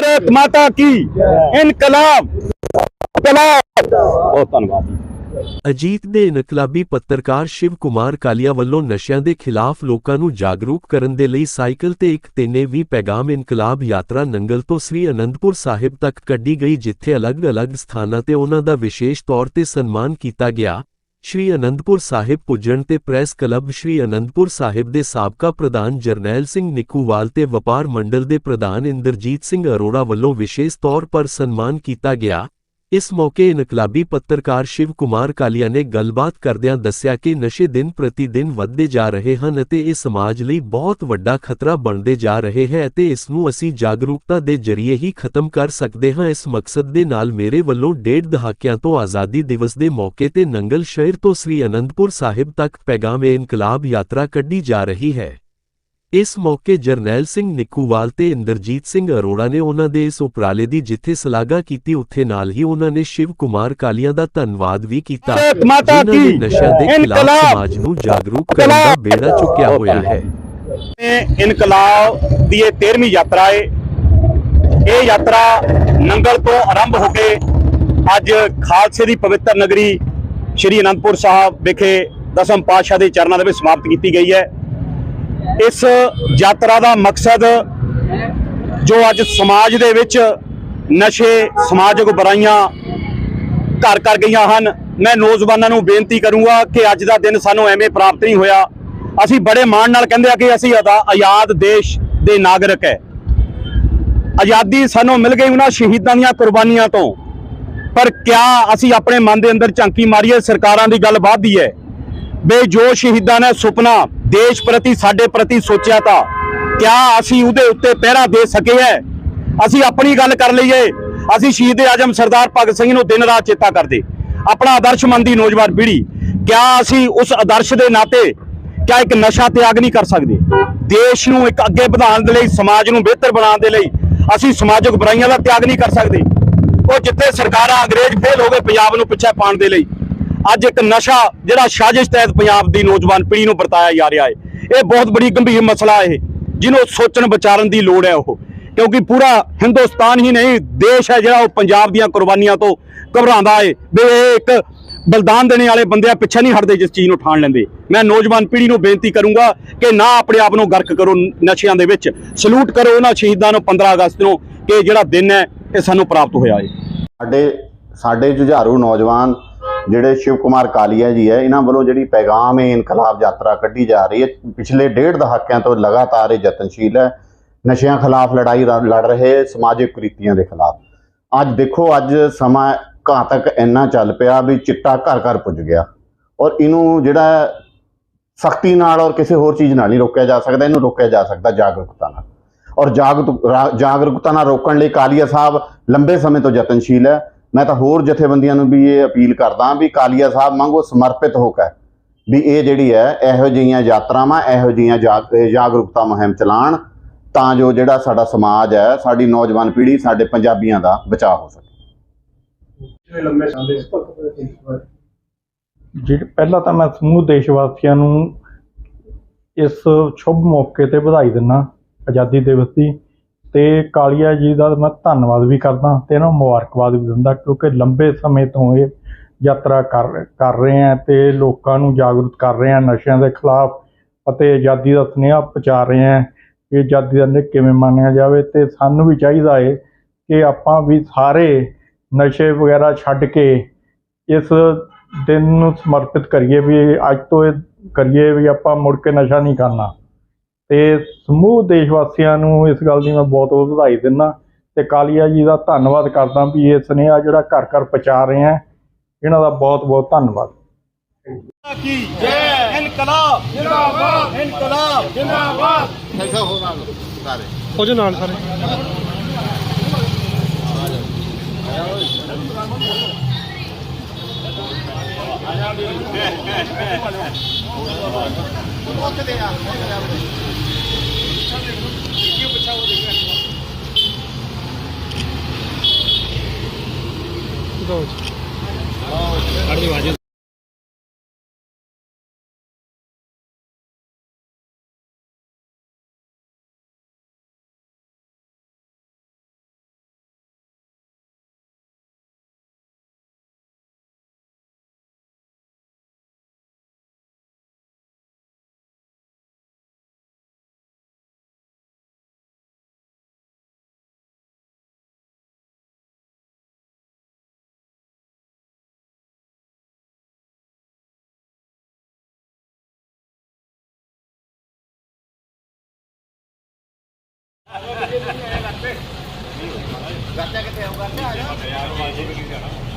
ਭਾਰਤ ਮਾਤਾ ਕੀ? ਇਨਕਲਾਬ। ਬਹੁਤ ਧੰਨਵਾਦ। ਅਜੀਤ ਦੇ ਇਨਕਲਾਬੀ ਪੱਤਰਕਾਰ ਸ਼ਿਵ ਕੁਮਾਰ ਕਾਲੀਆ ਵੱਲੋਂ ਨਸ਼ਿਆਂ ਦੇ ਖਿਲਾਫ ਲੋਕਾਂ ਨੂੰ ਜਾਗਰੂਕ ਕਰਨ ਦੇ ਲਈ ਸਾਈਕਲ ਤੇ ਇੱਕ ਤੇਨੇ ਵੀ ਪੈਗਾਮ ਇਨਕਲਾਬ ਯਾਤਰਾ ਨੰਗਲ ਤੋਂ ਸ੍ਰੀ ਅਨੰਦਪੁਰ ਸਾਹਿਬ ਤੱਕ ਕੱਢੀ ਗਈ, ਜਿੱਥੇ ਅਲੱਗ-ਅਲੱਗ ਸਥਾਨਾਂ ਤੇ ਉਹਨਾਂ ਦਾ ਵਿਸ਼ੇਸ਼ ਤੌਰ ਤੇ ਸਨਮਾਨ ਕੀਤਾ ਗਿਆ। ਸ਼੍ਰੀ ਅਨੰਦਪੁਰ ਸਾਹਿਬ ਪੁੱਜਣ ਤੇ ਪ੍ਰੈਸ ਕਲੱਬ ਸ਼੍ਰੀ ਅਨੰਦਪੁਰ ਸਾਹਿਬ ਦੇ ਸਾਬਕਾ ਪ੍ਰਧਾਨ ਜਰਨੈਲ ਸਿੰਘ ਨਿੱਕੂਵਾਲ ਤੇ ਵਪਾਰ ਮੰਡਲ ਦੇ ਪ੍ਰਧਾਨ ਇੰਦਰਜੀਤ ਸਿੰਘ ਅਰੋੜਾ ਵੱਲੋਂ ਵਿਸ਼ੇਸ਼ ਤੌਰ ਪਰ ਸਨਮਾਨ ਕੀਤਾ ਗਿਆ ਇਸ ਮੌਕੇ ਇਨਕਲਾਬੀ ਪੱਤਰਕਾਰ ਸ਼ਿਵ ਕੁਮਾਰ ਕਾਲੀਆ ਨੇ ਗੱਲਬਾਤ ਕਰਦਿਆਂ ਦੱਸਿਆ ਕਿ ਨਸ਼ੇ ਦਿਨ ਪ੍ਰਤੀ ਦਿਨ ਵੱਧਦੇ ਜਾ ਰਹੇ ਹਨ ਅਤੇ ਇਹ ਸਮਾਜ ਲਈ ਬਹੁਤ ਵੱਡਾ ਖਤਰਾ ਬਣਦੇ ਜਾ ਰਹੇ ਹੈ ਅਤੇ ਇਸ ਨੂੰ ਅਸੀਂ ਜਾਗਰੂਕਤਾ ਦੇ ਜ਼ਰੀਏ ਹੀ ਖਤਮ ਕਰ ਸਕਦੇ ਹਾਂ। ਇਸ ਮਕਸਦ ਦੇ ਨਾਲ ਮੇਰੇ ਵੱਲੋਂ ਡੇਢ ਦਹਾਕਿਆਂ ਤੋਂ ਆਜ਼ਾਦੀ ਦਿਵਸ ਦੇ ਮੌਕੇ ਤੇ ਨੰਗਲ ਸ਼ਹਿਰ ਤੋਂ ਸ੍ਰੀ ਅਨੰਦਪੁਰ ਸਾਹਿਬ ਤੱਕ ਪੈਗਾਮ-ਏ ਇਨਕਲਾਬ ਯਾਤਰਾ ਕੱਢੀ ਜਾ ਰਹੀ ਹੈ। ਇਸ ਮੌਕੇ ਜਰਨੈਲ ਸਿੰਘ ਨਿੱਕੂਵਾਲ ਤੇ ਇੰਦਰਜੀਤ ਸਿੰਘ ਅਰੋੜਾ ਨੇ ਉਹਨਾਂ ਦੇ ਇਸ ਉਪਰਾਲੇ ਦੀ ਜਿੱਥੇ ਸ਼ਲਾਘਾ ਕੀਤੀ ਉੱਥੇ ਨਾਲ ਹੀ ਉਹਨਾਂ ਨੇ ਸ਼ਿਵ ਕੁਮਾਰ ਕਾਲੀਆ ਦਾ ਧੰਨਵਾਦ ਵੀ ਕੀਤਾ ਮਾਤਾ ਜਿਨ੍ਹਾਂ ਨੇ ਕੀ ਨਸ਼ਿਆਂ ਦੇ ਖਿਲਾਫ ਸਮਾਜ ਨੂੰ ਜਾਗਰੂਕ ਕਰਨ ਦਾ ਬੇੜਾ ਚੁੱਕਿਆ ਹੋਇਆ ਹੈ। ਇਨਕਲਾਬ ਦੀ ਇਹ 13ਵੀਂ ਯਾਤਰਾ ਹੈ ਇਹ ਯਾਤਰਾ ਨੰਗਲ ਤੋਂ ਆਰੰਭ ਹੋ ਕੇ ਅੱਜ ਖਾਲਸੇ ਦੀ ਪਵਿੱਤਰ ਨਗਰੀ ਸ਼੍ਰੀ ਅਨੰਦਪੁਰ ਸਾਹਿਬ ਵਿਖੇ ਦਸਮ ਪਾਤਸ਼ਾਹ ਦੇ ਚਰਨਾਂ ਦੇ ਵਿੱਚ ਸਮਾਪਤ ਕੀਤੀ ਗਈ ਹੈ। ਇਸ ਯਾਤਰਾ ਦਾ ਮਕਸਦ ਜੋ ਅੱਜ ਸਮਾਜ ਦੇ ਵਿੱਚ ਨਸ਼ੇ ਸਮਾਜਿਕ ਬੁਰਾਈਆਂ ਘਰ ਕਰ ਗਈਆਂ ਹਨ, ਮੈਂ ਨੌਜਵਾਨਾਂ ਨੂੰ ਬੇਨਤੀ ਕਰੂੰਗਾ ਕਿ ਅੱਜ ਦਾ ਦਿਨ ਸਾਨੂੰ ਐਵੇਂ ਪ੍ਰਾਪਤ ਨਹੀਂ ਹੋਇਆ। ਅਸੀਂ ਬੜੇ ਮਾਣ ਨਾਲ ਕਹਿੰਦੇ ਆ ਕਿ ਅਸੀਂ ਆਜ਼ਾ- ਆਜ਼ਾਦ ਦੇਸ਼ ਦੇ ਨਾਗਰਿਕ ਹੈ। ਆਜ਼ਾਦੀ ਸਾਨੂੰ ਮਿਲ ਗਈ ਉਹਨਾਂ ਸ਼ਹੀਦਾਂ ਦੀਆਂ ਕੁਰਬਾਨੀਆਂ ਤੋਂ। ਪਰ ਕਿਆ ਅਸੀਂ ਆਪਣੇ ਮਨ ਦੇ ਅੰਦਰ ਝਾਂਕੀ ਮਾਰੀਏ, ਸਰਕਾਰਾਂ ਦੀ ਗੱਲ ਵੱਧਦੀ ਹੈ। ਬੇ ਜੋ ਸ਼ਹੀਦਾਂ ਨੇ ਸੁਪਨਾ ਦੇਸ਼ ਪ੍ਰਤੀ, ਸਾਡੇ ਪ੍ਰਤੀ ਸੋਚਿਆ ਤਾਂ ਕਿਆ ਅਸੀਂ ਉਹਦੇ ਉੱਤੇ ਪਹਿਰਾ ਦੇ ਸਕੇ ਹੈ ਅਸੀਂ ਆਪਣੀ ਗੱਲ ਕਰ ਲਈਏ। ਅਸੀਂ ਸ਼ਹੀਦ ਆਜਮ ਸਰਦਾਰ ਭਗਤ ਸਿੰਘ ਨੂੰ ਦਿਨ ਰਾਤ ਚੇਤਾ ਕਰਦੇ। ਆਪਣਾ ਆਦਰਸ਼ ਮੰਦੀ ਨੌਜਵਾਨ ਪੀੜ੍ਹੀ, ਕਿਆ ਅਸੀਂ ਉਸ ਆਦਰਸ਼ ਦੇ ਨਾਤੇ ਕਿਆ ਇੱਕ ਨਸ਼ਾ ਤਿਆਗ ਨਹੀਂ ਕਰ ਸਕਦੇ? ਦੇਸ਼ ਨੂੰ ਇੱਕ ਅੱਗੇ ਵਧਾਉਣ ਦੇ ਲਈ, ਸਮਾਜ ਨੂੰ ਬਿਹਤਰ ਬਣਾਉਣ ਦੇ ਲਈ ਅਸੀਂ ਸਮਾਜਿਕ ਬੁਰਾਈਆਂ ਦਾ ਤਿਆਗ ਨਹੀਂ ਕਰ ਸਕਦੇ। ਉਹ ਜਿੱਥੇ ਸਰਕਾਰਾਂ ਅੰਗਰੇਜ਼ ਫੇਲ ਹੋ ਗਏ, ਪੰਜਾਬ ਨੂੰ ਪਿੱਛੇ ਪਾਉਣ ਦੇ ਲਈ। ਅੱਜ ਇੱਕ ਨਸ਼ਾ ਜਿਹੜਾ ਸਾਜ਼ਿਸ਼ ਤਹਿਤ ਪੰਜਾਬ ਦੀ ਨੌਜਵਾਨ ਪੀੜ੍ਹੀ ਨੂੰ ਵਰਤਾਇਆ ਜਾ ਰਿਹਾ ਹੈ। ਇਹ ਬਹੁਤ ਬੜੀ ਗੰਭੀਰ ਮਸਲਾ ਇਹ ਜਿਹਨੂੰ ਸੋਚਣ ਵਿਚਾਰਨ ਦੀ ਲੋੜ ਹੈ ਉਹ। ਕਿਉਂਕਿ ਪੂਰਾ ਹਿੰਦੁਸਤਾਨ ਹੀ ਨਹੀਂ, ਦੇਸ਼ ਹੈ ਜਿਹੜਾ ਉਹ ਪੰਜਾਬ ਦੀਆਂ ਕੁਰਬਾਨੀਆਂ ਤੋਂ ਘਬਰਾਉਂਦਾ ਹੈ ਵੀ ਇਹ ਇੱਕ ਬਲਿਦਾਨ ਦੇਣੇ ਵਾਲੇ ਬੰਦੇ ਆ, ਪਿੱਛੇ ਨਹੀਂ ਹਟਦੇ ਜਿਸ ਚੀਜ਼ ਨੂੰ ਠਾਣ ਲੈਂਦੇ। ਮੈਂ ਨੌਜਵਾਨ ਪੀੜ੍ਹੀ ਨੂੰ ਬੇਨਤੀ ਕਰੂੰਗਾ ਕਿ ਨਾ ਆਪਣੇ ਆਪ ਨੂੰ ਗਰਕ ਕਰੋ ਨਸ਼ਿਆਂ ਦੇ ਵਿੱਚ। ਸਲੂਟ ਕਰੋ ਉਹਨਾਂ ਸ਼ਹੀਦਾਂ ਨੂੰ 15 ਅਗਸਤ ਨੂੰ ਕਿ ਜਿਹੜਾ ਦਿਨ ਹੈ ਇਹ ਸਾਨੂੰ ਪ੍ਰਾਪਤ ਹੋਇਆ ਹੈ। ਸਾਡੇ ਸਾਡੇ ਜੁਝਾਰੂ ਨੌਜਵਾਨ ਜਿਹੜੇ ਸ਼ਿਵ ਕੁਮਾਰ ਕਾਲੀਆ ਜੀ ਹੈ, ਇਹਨਾਂ ਵੱਲੋਂ ਜਿਹੜੀ ਪੈਗਾਮ ਹੈ, ਇਨਕਲਾਬ ਯਾਤਰਾ ਕੱਢੀ ਜਾ ਰਹੀ ਹੈ। ਪਿਛਲੇ ਡੇਢ ਦਹਾਕਿਆਂ ਤੋਂ ਲਗਾਤਾਰ ਇਹ ਯਤਨਸ਼ੀਲ ਹੈ। ਨਸ਼ਿਆਂ ਖਿਲਾਫ ਲੜਾਈ ਰ- ਲੜ ਰਹੇ ਸਮਾਜਿਕ ਕੁਰੀਤੀਆਂ ਦੇ ਖਿਲਾਫ। ਅੱਜ ਦੇਖੋ, ਅੱਜ ਸਮਾਂ ਘਾਤਕ ਇੰਨਾ ਚੱਲ ਪਿਆ ਵੀ ਚਿੱਟਾ ਘਰ ਘਰ ਪੁੱਜ ਗਿਆ। ਔਰ ਇਹਨੂੰ ਜਿਹੜਾ ਸਖਤੀ ਨਾਲ ਔਰ ਕਿਸੇ ਹੋਰ ਚੀਜ਼ ਨਾਲ ਨਹੀਂ ਰੋਕਿਆ ਜਾ ਸਕਦਾ, ਇਹਨੂੰ ਰੋਕਿਆ ਜਾ ਸਕਦਾ ਜਾਗਰੂਕਤਾ ਨਾਲ। ਔਰ ਜਾਗਰੂਕ- ਰਾ- ਜਾਗਰੂਕਤਾ ਨਾਲ ਰੋਕਣ ਲਈ ਕਾਲੀਆ ਸਾਹਿਬ ਲੰਬੇ ਸਮੇਂ ਤੋਂ ਯਤਨਸ਼ੀਲ ਹੈ। ਮੈਂ ਤਾਂ ਹੋਰ ਜਥੇਬੰਦੀਆਂ ਨੂੰ ਵੀ ਇਹ ਅਪੀਲ ਕਰਦਾ ਵੀ ਕਾਲੀਆ ਸਾਹਿਬ ਵਾਂਗੂ ਸਮਰਪਿਤ ਹੋ ਕੇ ਵੀ ਇਹ ਜਿਹੜੀ ਹੈ ਇਹੋ ਜਿਹੀਆਂ ਯਾਤਰਾਵਾਂ ਇਹੋ ਜਿਹੀਆਂ ਜਾਗਰੂਕਤਾ ਮੁਹਿੰਮ ਚਲਾਉਣ ਤਾਂ ਜੋ ਜਿਹੜਾ ਸਾਡਾ ਸਮਾਜ ਹੈ ਸਾਡੀ ਨੌਜਵਾਨ ਪੀੜ੍ਹੀ ਸਾਡੇ ਪੰਜਾਬੀਆਂ ਦਾ ਬਚਾਅ ਹੋ ਸਕੇ। ਜਿਹੜੇ ਪਹਿਲਾਂ ਤਾਂ ਮੈਂ ਸਮੂਹ ਦੇਸ਼ ਵਾਸੀਆਂ ਨੂੰ ਇਸ ਸ਼ੁਭ ਮੌਕੇ ਤੇ ਵਧਾਈ ਦਿੰਦਾ ਆਜ਼ਾਦੀ ਦਿਵਸ ਦੀ ਤੇ ਕਾਲੀਆ ਜੀ ਦਾ ਮੈਂ ਧੰਨਵਾਦ ਵੀ ਕਰਦਾ ਤੇ ਇਹਨਾਂ ਨੂੰ ਮੁਬਾਰਕਬਾਦ ਵੀ ਦਿੰਦਾ ਕਿਉਂਕਿ ਲੰਬੇ ਸਮੇਂ ਤੋਂ ਇਹ ਯਾਤਰਾ ਕਰ ਕਰ ਰਹੇ ਆ ਤੇ ਲੋਕਾਂ ਨੂੰ ਜਾਗਰੂਕ ਕਰ ਰਹੇ ਆ ਨਸ਼ਿਆਂ ਦੇ ਖਿਲਾਫ ਅਤੇ ਆਜ਼ਾਦੀ ਦਾ ਸੁਨੇਹਾ ਪਹੁੰਚਾ ਰਹੇ ਆ ਕਿ ਆਜ਼ਾਦੀ ਦਾ ਨਿੱਘ ਕਿਵੇਂ ਮੰਨਿਆ ਜਾਵੇ ਤੇ ਸਾਨੂੰ ਵੀ ਚਾਹੀਦਾ ਏ ਕਿ ਆਪਾਂ ਵੀ ਸਾਰੇ ਨਸ਼ੇ ਵਗੈਰਾ ਛੱਡ ਕੇ ਇਸ ਦਿਨ ਨੂੰ ਸਮਰਪਿਤ ਕਰੀਏ ਵੀ ਅੱਜ ਤੋਂ ਇਹ ਕਰੀਏ ਵੀ ਆਪਾਂ ਮੁੜ ਕੇ ਨਸ਼ਾ ਨਹੀਂ ਕਰਨਾ। ਤੇ ਸਮੂਹ ਦੇਸ਼ ਵਾਸੀਆਂ ਨੂੰ ਇਸ ਗੱਲ ਦੀ ਮੈਂ ਬਹੁਤ ਬਹੁਤ ਵਧਾਈ ਦਿੰਦਾ ਤੇ ਕਾਲੀਆ ਜੀ ਦਾ ਧੰਨਵਾਦ ਕਰਦਾ ਵੀ ਇਹ ਸੁਨੇਹਾ ਜਿਹੜਾ ਘਰ ਘਰ ਪਹੁੰਚਾ ਰਹੇ ਆ ਇਹਨਾਂ ਦਾ ਬਹੁਤ ਬਹੁਤ ਧੰਨਵਾਦ। ਕੀ? ਜੈ ਇਨਕਲਾਬ। ਜਿੰਦਾਬਾਦ। ਇਨਕਲਾਬ। ਜਿੰਦਾਬਾਦ। ਉਹਦੇ ਨਾਲ ਸਾਰੇ। ਦੋ ਯਾਰ ਬਾਜੀ ਵੀ ਨਹੀਂ ਜਾਣਾ?